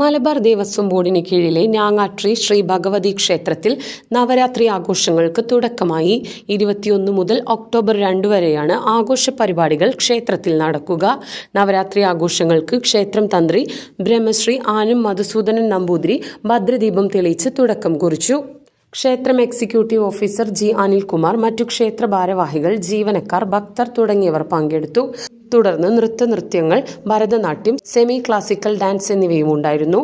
മലബാർ ദേവസ്വം ബോർഡിന് കീഴിലെ ഞാങ്ങാട്രി ശ്രീ ഭഗവതി ക്ഷേത്രത്തിൽ നവരാത്രി ആഘോഷങ്ങൾക്ക് തുടക്കമായി. ഇരുപത്തിയൊന്ന് മുതൽ ഒക്ടോബർ രണ്ട് വരെയാണ് ആഘോഷ പരിപാടികൾ ക്ഷേത്രത്തിൽ നടക്കുക. നവരാത്രി ആഘോഷങ്ങൾക്ക് ക്ഷേത്രം തന്ത്രി ബ്രഹ്മശ്രീ ആനം മധുസൂദനൻ നമ്പൂതിരി ഭദ്രദീപം തെളിയിച്ച് തുടക്കം കുറിച്ചു. ക്ഷേത്രം എക്സിക്യൂട്ടീവ് ഓഫീസർ ജി അനിൽകുമാർ മറ്റു ക്ഷേത്ര ഭാരവാഹികൾ ജീവനക്കാർ ഭക്തർ തുടങ്ങിയവർ പങ്കെടുത്തു. തുടർന്ന് നൃത്തനൃത്യങ്ങൾ ഭരതനാട്യം സെമി ക്ലാസിക്കൽ ഡാൻസ് എന്നിവയും ഉണ്ടായിരുന്നു.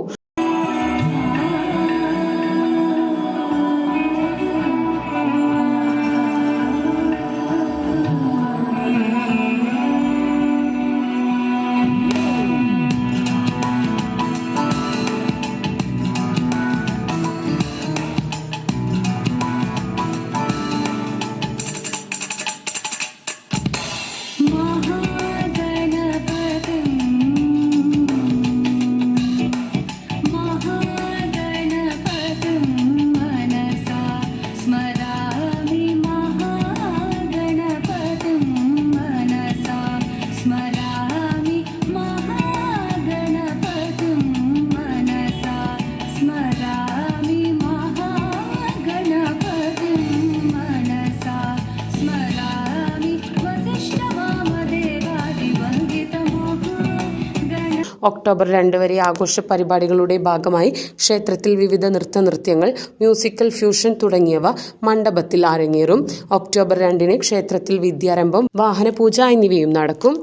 ഒക്ടോബർ രണ്ട് വരെ ആഘോഷ പരിപാടികളുടെ ഭാഗമായി ക്ഷേത്രത്തിൽ വിവിധ നൃത്ത നൃത്യങ്ങൾ മ്യൂസിക്കൽ ഫ്യൂഷൻ തുടങ്ങിയവ മണ്ഡപത്തിൽ അരങ്ങേറും. ഒക്ടോബർ രണ്ടിന് ക്ഷേത്രത്തിൽ വിദ്യാരംഭം വാഹനപൂജ എന്നിവയും നടക്കും.